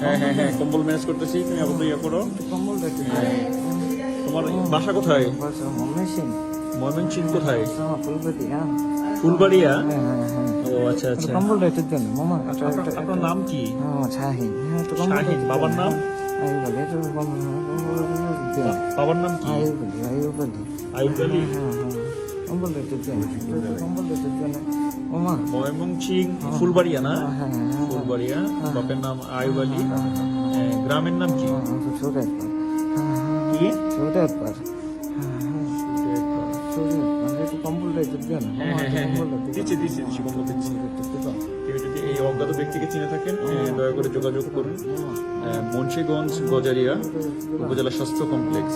হ্যাঁ হ্যাঁ হ্যাঁ কম্বল ম্যানেজ করতেছি তুমি আপাতত ইয়ে করো। কম্বলটা একটু তোমার বাসা কোথায়? ময়মনসিং কোথায়? ফুলবাড়িয়া? হ্যাঁ ও আচ্ছা আচ্ছা। কম্বলটা একটু দেন মামা আপনার নাম কি? শাহিন হ্যাঁ তো শাহিন বাবার নাম বাবার নাম কি? আই বলি আইব আলী হ্যাঁ হ্যাঁ ময়মনসিং ফুলবাড়িয়া না? হ্যাঁ হ্যাঁ ফুলবাড়িয়া। বাপের নাম আইব আলী গ্রামের নাম কি। দিচ্ছি দিচ্ছি দিচ্ছি কম্বল দিচ্ছি। কেউ যদি এই অজ্ঞাত ব্যক্তিকে চিনে থাকেন দয়া করে যোগাযোগ করুন। এ, গজারিয়া উপজেলা স্বাস্থ্য কমপ্লেক্স।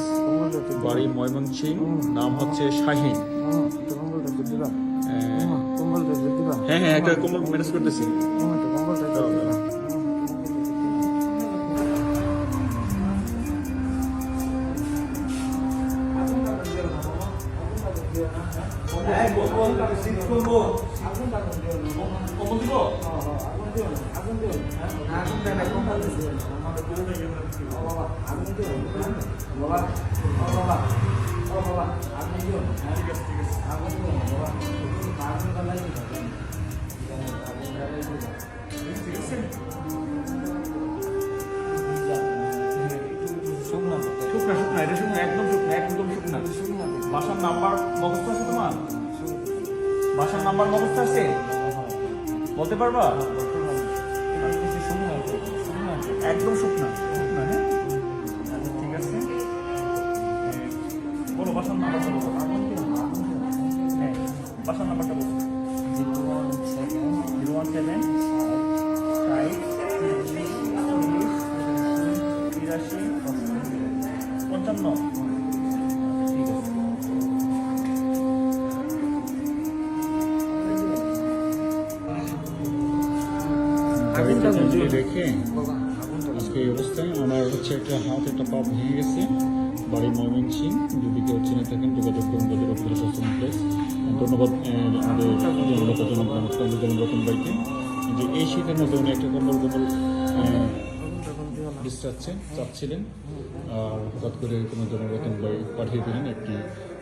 বাড়ি ময়মনসিং নাম হচ্ছে শাহিন। দিবা কম্বলটা দিবা হ্যাঁ হ্যাঁ একটা কম্বল ম্যানেজ করতেছি। মামা কম্বলটা একটু দিবা শুকনা এটা একদম একদম বাসার নাম্বার আছে তোমার নাম্বার আছে বলতে পারবা একদম শুকনা। এ, বলো বাসার নাম্বার বলো হ্যাঁ বাসার নাম্বারটা বলো জিরো ওয়ান সেভেন ফাইভ তিরাশি পঞ্চান্ন ঠিক আছে আগুনটা দিয়ে রেখে আজকে এই অবস্থায় আমার হচ্ছে একটা হাত একটা পা ভেঙে গেছে বাড়ি ময়মনসিং। যদি কেউ চিনে থাকেন যোগাযোগ করুন উপরে স্বাস্থ্য কমপ্লেক্স ধন্যবাদ আমাদের ভাইকে যে এই শীতের মধ্যে উনি একটা কম্বল কম্বল বিশ্রাচ্ছে চাচ্ছিলেন। আর হঠাৎ করে কোনো জনরতন ভাই পাঠিয়ে দিলেন একটি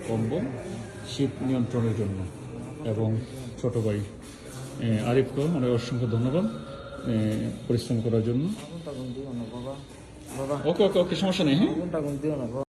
কম্বল শীত নিয়ন্ত্রণের জন্য। এবং ছোট ভাই আহ, আরিফকেও অনেক অসংখ্য ধন্যবাদ। পরিশ্রম করার জন্য। ওকে ওকে ওকে সমস্যা নেই হ্যাঁ?